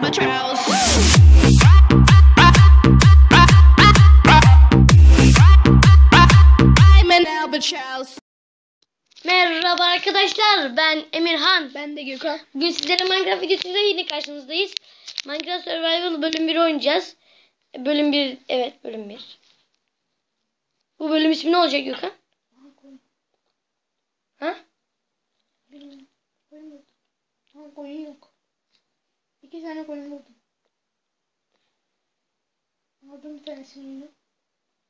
albatross. I'm an albatross. Merhaba arkadaşlar ben Emirhan. Ben de Gökhan. Bugün sizlere Minecraft videosuyla yine karşınızdayız. Minecraft Survival bölüm 1 oynayacağız. Bölüm 1 evet bölüm 1. Bu bölüm ismi ne olacak Gökhan? Ha? Bilmiyorum. Koyun yok. İki tane koyun buldum. Aldım bir tanesini yine.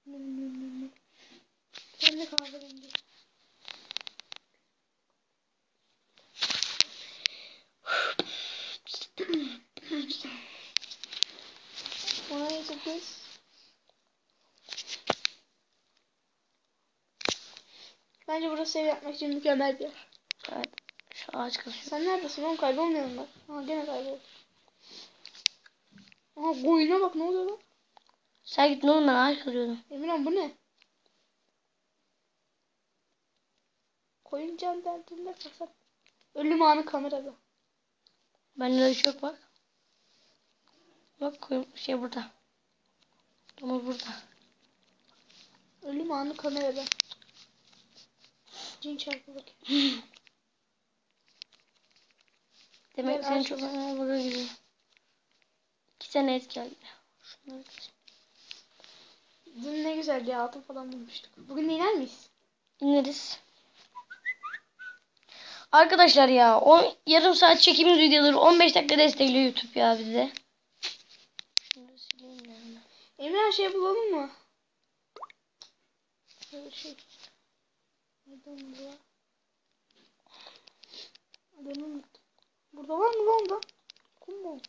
Nüm nüm nüm nüm. Tane de kahverengi. Ona sekiz. Bence burası ev yapmak için mükemmel bir yer. Evet. Şu ağaç kasıyor. Sen neredesin oğlum kaybolmayalım bak. Aha gene kayboldu. Aha koyuna bak ne oluyor lan? Sen gittin oğlum ben ağaç kazıyordum. Emirhan bu ne? Koyun can derdinde kasap. Ölüm anı kamerada. Bende de çok bak. Bak koyun şey burada. Domuz burada. Ölüm anı kamerada. Cin çarpı bak. Demek ağaç çok kas. önemli burada gidiyor. İki tane et geldi. Şunları. Dün ne güzel ya altın falan bulmuştuk. Bugün de iner miyiz? İneriz. Arkadaşlar ya on, yarım saat çekimiz videoları 15 dakika destekliyor YouTube ya bize. Hemen. Emirhan şey bulalım mı? Şey. Nereden bu? Adını unuttum. Burada var mı lan da? Kum mu?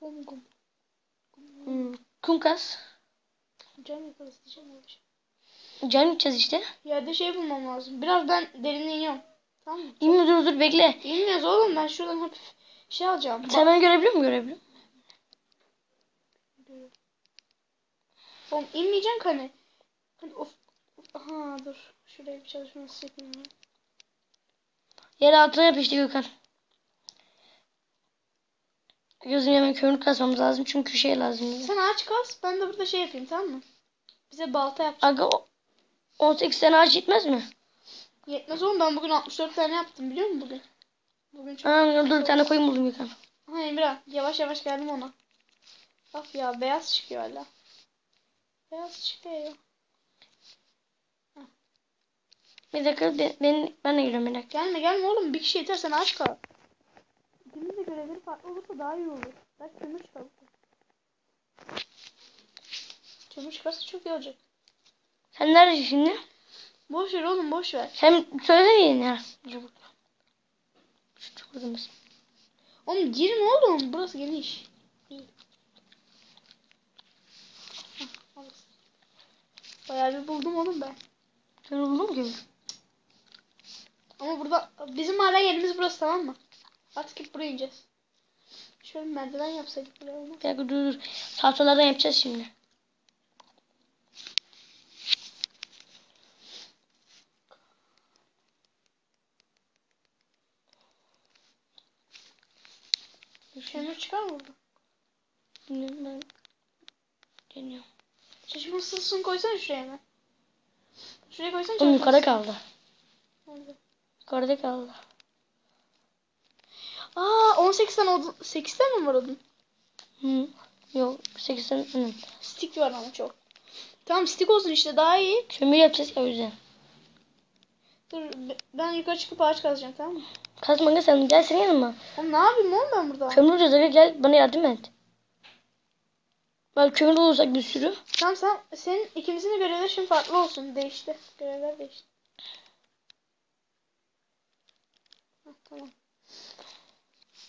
Kum kum. Hmm, kum kas. Cam yaparız diyeceğim öyle şey. Can gideceğiz işte. Yerde şey bulmam lazım. Biraz ben derine iniyorum. Tamam mı? İnme dur dur bekle. İnmiyoruz oğlum ben şuradan hafif şey alacağım. Sen beni görebiliyor musun? Görebiliyor musun? Oğlum inmeyeceksin ki hani. Hani of. of- Aha dur. Şuraya bir çalışması yapayım ben. Yer altına yap işte Gökhan. Gözüm hemen körünü kasmamız lazım çünkü şey lazım. Sen ağaç kas ben de burada şey yapayım tamam mı? Bize balta yapacağım. Aga o- 18 tane ağaç yetmez mi? Yetmez oğlum ben bugün 64 tane yaptım biliyor musun bugün? Bugün çok... Aa, dur bir tane koyun buldum Gökhan. Aha Emrah yavaş yavaş geldim ona. Bak ya beyaz çıkıyor hala. Beyaz çıkıyor. Bir dakika ben, ben, ben de geliyorum bir dakika. Gelme gelme oğlum bir kişi yeter sen aç kal. İkimiz de görevleri farklı olursa daha iyi olur. Belki kömür çıkar. Kömür çıkarsa çok iyi olacak. Sen neredesin şimdi? Boş ver oğlum boş ver. Sen söylesene yeni ya. Şu mısın? Oğlum girme oğlum burası geniş. İyi. Al. Bayağı bir buldum oğlum ben. Sen buldun mu ki? Ama burada bizim hala yerimiz burası tamam mı? Artık hep buraya ineceğiz. Şöyle merdiven yapsaydık buraya olmaz. Bir dakika dur dur. Tahtalardan yapacağız şimdi. Kömür çıkar mı burada? Şimdi ben deniyorum. Şaşırma sılsın koysana şuraya hemen. Şuraya koysana Oğlum yukarıda kaldı. Nerede? Yukarıda kaldı. Aa 18 tane odun. 8 tane mi var odun? Hı. Yok 80 hı. Stick var ama çok. Tamam stick olsun işte daha iyi. Kömür yapacağız ya o yüzden. Dur be- ben yukarı çıkıp ağaç kazacağım tamam mı? Kazma sen gel senin yanıma. Oğlum ne yapayım oğlum ben burada? Kömür bulacağız aga gel bana yardım et. Bak kömür bulursak bir sürü. Tamam sen senin ikimizin de görevleri şimdi farklı olsun. Değişti. Görevler değişti. Heh, tamam.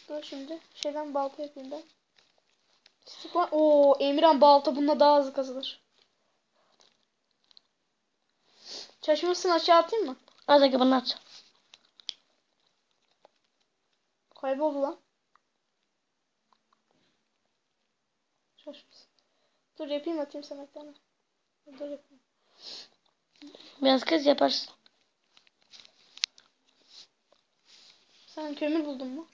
Dur şimdi. Şeyden balta yapayım ben. Var. Oo Emirhan balta bununla daha hızlı kazılır. Çalışmasını aşağı atayım mı? Az aga bana at. Kayboldu lan. Çalışmasın. Dur yapayım atayım sana bir tane. Dur yapayım. Biraz kız yaparsın. Sen kömür buldun mu?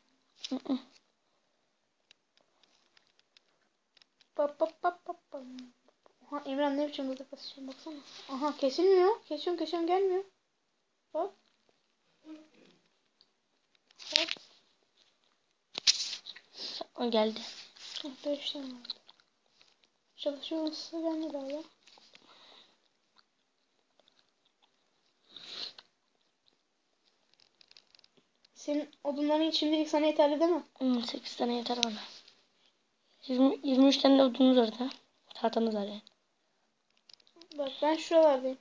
Pap pap pap pap pam. Aha Emran ne biçim hızlı kasıyor baksana. Aha kesilmiyor. Kesiyorum kesiyorum gelmiyor. Bak. Bak. O geldi. Hah, Beş tane oldu. Çalışıyor nasıl gelmedi hala. Senin odunların şimdilik sana yeterli değil mi? Hmm, 8 tane yeter bana. 20, 23 tane de odunumuz var da. Tahtamız var yani. Bak ben şuralardayım.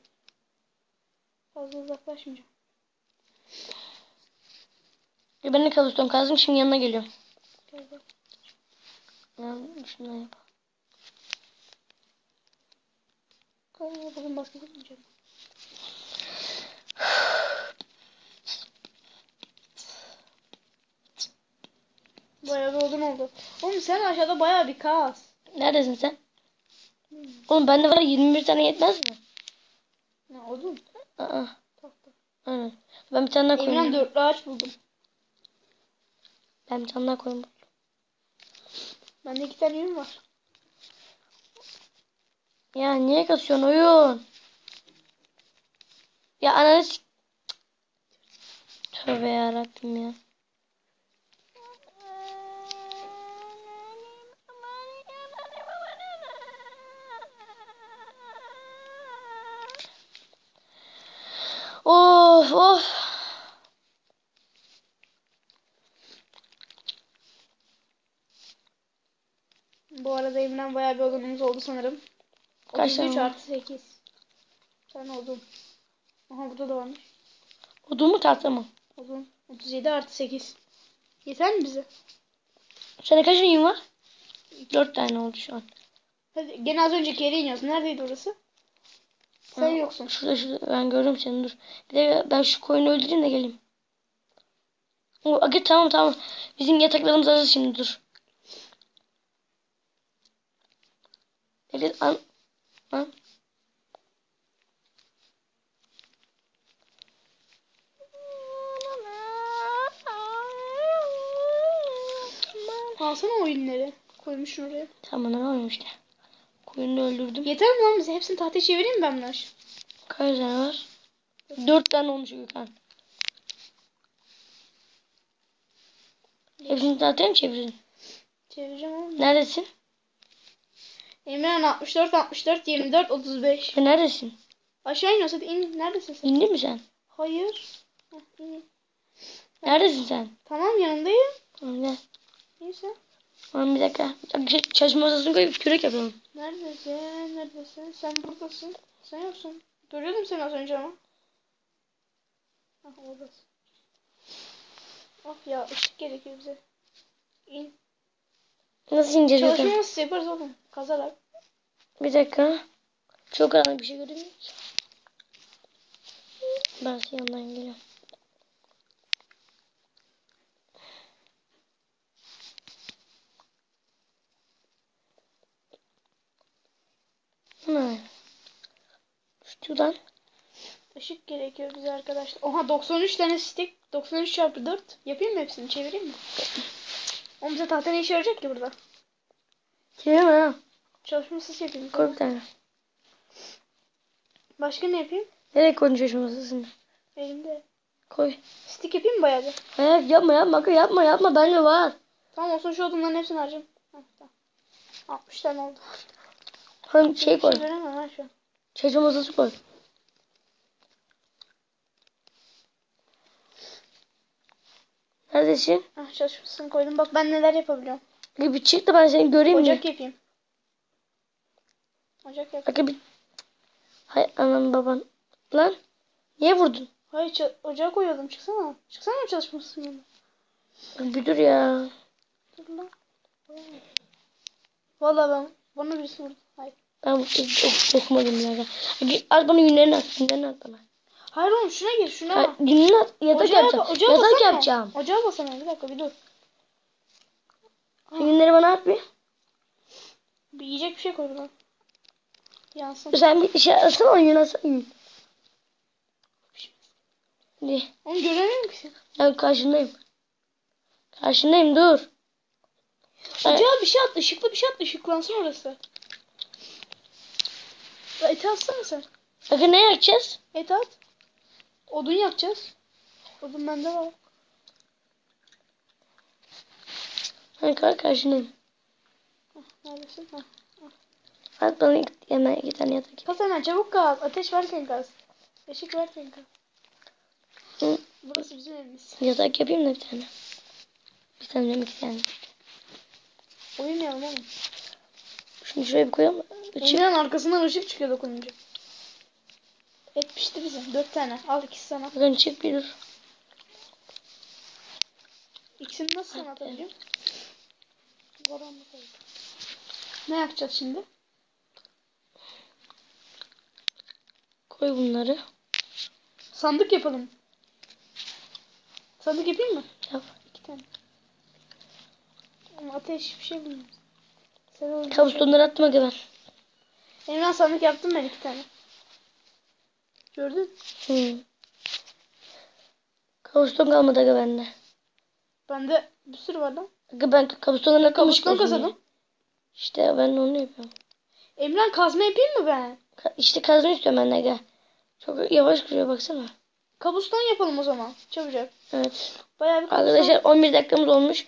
Fazla uzaklaşmayacağım. E ben de kabuston kazdım şimdi yanına geliyorum. Gel gel. Ben şundan yap. Gel, Bugün basket yapmayacağım. Bayağı bir odun oldu. Oğlum sen aşağıda bayağı bir kas. Neredesin sen? Oğlum bende var ya 21 tane yetmez mi? Ne odun? Aa, Tahta. aynen. Ben bir tane daha koyayım. dörtlü ağaç buldum. Ben bir tane daha koyayım. Bende iki tane yün var. Ya niye kasıyorsun oyun? Ya ananı s- Tövbe yarabbim ya. Of of. Bu arada Emran bayağı bir odunumuz oldu sanırım. Kaç 33 tane var? artı 8. Bir tane odun. Aha burada da varmış. Odun mu tahta mı? Odun. 37 artı 8. Yeter mi bize? Senin kaç oyun var? Dört tane oldu şu an. Hadi gene az önceki yere iniyoruz. Neredeydi orası? Sen Ha, yoksun. Şurada şurada ben görüyorum seni dur. Bir de ben şu koyunu öldüreyim de geleyim. Aga, tamam tamam. Bizim yataklarımız hazır şimdi dur. Bekle an. An. Alsana o yünleri. Koymuşsun oraya. Tamam ne olmuş işte. Koyunu öldürdüm. Yeter mi lan bize? Hepsini tahtaya çevireyim mi ben bunları? Kaç tane var? Dört tane olmuş Gökhan. Hepsini zaten mi çevirdin? Çevireceğim oğlum. Neredesin? Emran 64, 64, 24, 35. Sen neredesin? Aşağı iniyoruz hadi in. Neredesin sen? İndin mi sen? Hayır. Heh, in. Neredesin sen? Tamam yanındayım. Tamam gel. Neyse. Tamam bir dakika. Bir dakika şey, çalışma masasını koyup kürek yapalım. Neredesin? Neredesin? Sen buradasın. Sen yoksun. Görüyordum seni az önce ama. Hah oradasın. Of ya ışık gerekiyor bize. İn. Nasıl Çalışma Gökhan? nasıl yaparız oğlum? Kazarak. Bir dakika. Çok karanlık bir şey göremiyorum. Ben senin yanından geliyorum. Ne? Şuradan. Işık gerekiyor bize arkadaşlar. Oha 93 tane stick. 93 çarpı 4. Yapayım mı hepsini? Çevireyim mi? Oğlum bize tahta ne işe yarayacak ki burada? Çevirme ha. Çalışmasız yapayım. Koy bir tane. Başka ne yapayım? Nereye koydun çalışma masasını? Elimde. Koy. Stick yapayım mı bayağı bir? Hayır yapma yapma yapma yapma bende var. Tamam olsun şu odunların hepsini harcayayım. Heh, tamam. 60 tane oldu. Hani şey Bir koy. şey veremem ha şu an. Çalışma koy. Neredesin? Ah çalışmasını koydum. Bak ben neler yapabiliyorum. Bir, bir çık da ben seni göreyim Ocak mi? yapayım. Ocak yap. Bak bir. Hay anam baban. Lan. Niye vurdun? Hayır ocağa koyuyordum. Çıksana. Çıksana çalışmasın yanına. Bir dur ya. Dur lan. Valla ben bana birisi vurdu. Hayır. Ben birader. Hadi At bana günlerini at. Günlerini at bana. Hayır oğlum şuna gir şuna. Ha, Günlerini at. Yatak Ocağa yapacağım. ba- ocağa Yatak yapacağım. Ocağa basana bir dakika bir dur. Günleri bana at bir. Bir yiyecek bir şey koy buna. Yansın. Sen bir şey oyun atsana oyun. Hadi. Onu göremiyorum ki. Ben karşındayım. Karşındayım dur. Acaba bir şey at. ışıklı bir şey at. ışıklansın orası. Ya Eti atsana sen. Aga ne yapacağız? Et at. Odun yakacağız. Odun bende var. Hani kar karşınayım. Hah, Neredesin? Hah. At bana iki, hemen iki tane yatak. Kaz hemen çabuk kaz. Ateş varken kaz. Işık varken kaz. Hı, Burası bizim evimiz. yatak yapayım da bir tane. Bir tane diyorum, iki tane. Uyumayalım oğlum. Şunu şuraya bir koyalım. Işık. Emirhan arkasından ışık çıkıyor dokununca. Et pişti bizim. Dört tane. Al ikisi sana. Bakın çık bir dur. İkisini nasıl sana atacağım? Koy. Ne yapacağız şimdi? Koy bunları. Sandık yapalım. Sandık yapayım mı? Yap. İki tane. Ama ateş bir şey öldün. Kabustonları attım aga ben. Emrah sandık yaptım ben iki tane. Gördün? Hı. Kabuston kalmadı aga bende. Bende bir sürü var lan. Aga ben kabustonları atmamış Kabuston kazadım. İşte ben de onu yapıyorum. Emrah kazma yapayım mı ben? Ka- İşte kazma istiyorum ben aga. Çok yavaş kırıyor baksana. Kabuston yapalım o zaman. Çabucak. Evet. Bayağı bir kabuston. Arkadaşlar 11 dakikamız olmuş.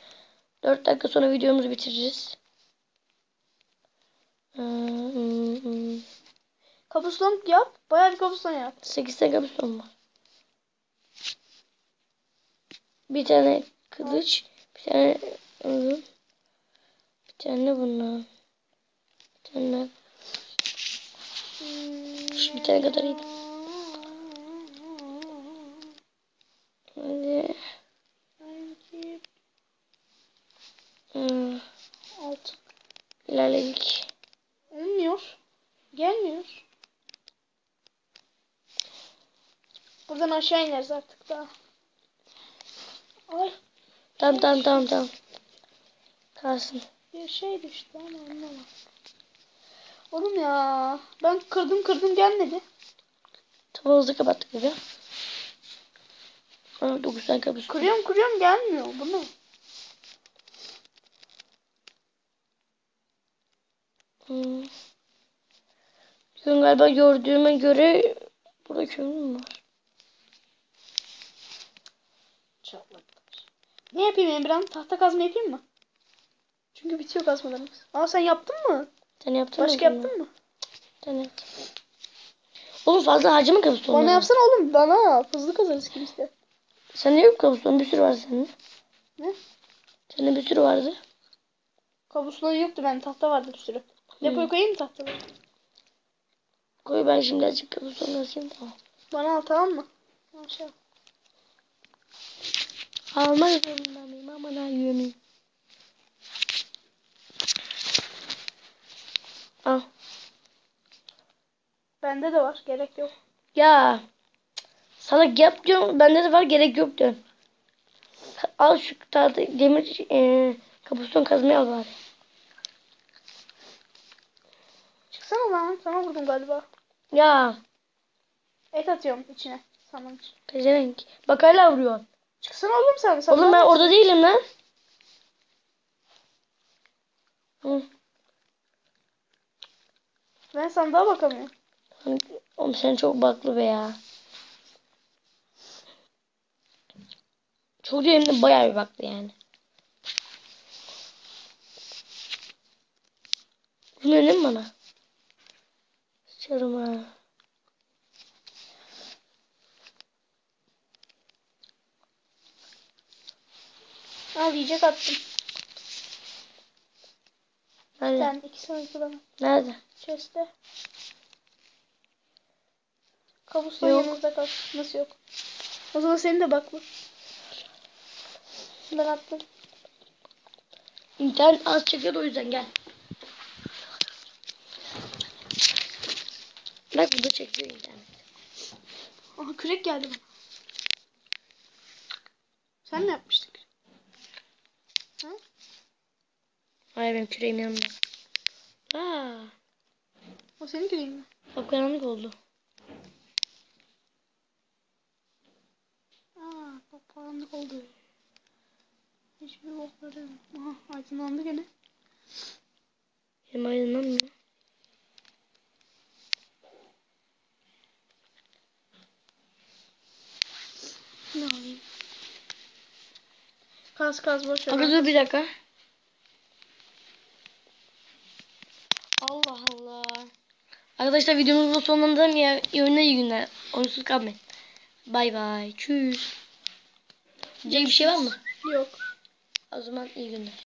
4 dakika sonra videomuzu bitireceğiz. Hmm, hmm, hmm. Kabuston yap. Bayağı bir kabuston yap. 8 tane kabuston var. Bir tane kılıç, bir tane ürün, bir tane bunlar. Bir tane Şu bir tane kadar iyiydi. Hadi. Hmm, Altı. ilerledik. Olmuyor. Gelmiyor. Buradan aşağı ineriz artık daha. Ay Tamam tamam tamam tamam. Kalsın. bir şey düştü ama anlamadım. Oğlum ya. Ben kırdım kırdım gelmedi. Tavanımızı kapattık gibi. Aa, 9 tane kabuston. Kırıyorum kırıyorum gelmiyor. Bu ne? Hmm. Galiba gördüğüme göre burada kömür mü var? Ne yapayım Emran? Tahta kazma yapayım mı? Çünkü bitiyor kazmalarımız. Aa sen yaptın mı? Sen yaptın mı? Başka sen? yaptın mı? Sen yaptın. Oğlum fazla harcama kabustonları. Bana yapsana oğlum. Bana. Hızlı kazarız kimse. Sende yok kabuston bir sürü var sende. Ne? Sende bir sürü vardı. Kabuston yoktu ben tahta vardı bir sürü. Depoya koyayım mı tahtaları? Koy ben şimdi azıcık kabuston kasayım tamam. Bana al tamam mı? Aşağı. Almak zorunda mıyım aman yürüyeyim. Al. Bende de var. Gerek yok. Ya. Salak yap diyorum. Bende de var gerek yok diyorum. Al şu tahta demir e, kabuston kazmayı al bari. Çıksana lan. Sana vurdum galiba. Ya. Et atıyorum içine. İçin. Pezevenk. Bak hala vuruyor. Çıksana oğlum sen. sen Oğlum ben orada değilim lan. Hı. Ben sandığa bakamıyorum. Oğlum sen çok baklı be ya. Çok değil de bayağı bir baklı yani. Değil mi bana? Sıçarım ha. Al yiyecek attım. Nerede? Sen iki sonraki bana. Nerede? Chest'te. Kabuston Yok. yanınızda kal. Nasıl yok? O zaman senin de baklı. Ben attım. İnternet az çekiyor da o yüzden gel. Bak burada çekiyor internet. Aha kürek geldi bana. Sen ne yapmıştık? Ha? Hayır benim küreğim yanımda. Aa, O senin küreğin mi? bak karanlık oldu. Aa, bak karanlık oldu. Hiçbir bok göremiyorum. Aha aydınlandı gene. Benim aydınlanmıyor. Ne alayım? Kaz kaz boş ver. Dur bir dakika. Arkadaşlar videomuzu da sonlandıralım ya. İyi oyunlar iyi günler. Oyunsuz kalmayın. Bay bay. Çüz. Diyecek bir şey var mı? Yok. O zaman iyi günler.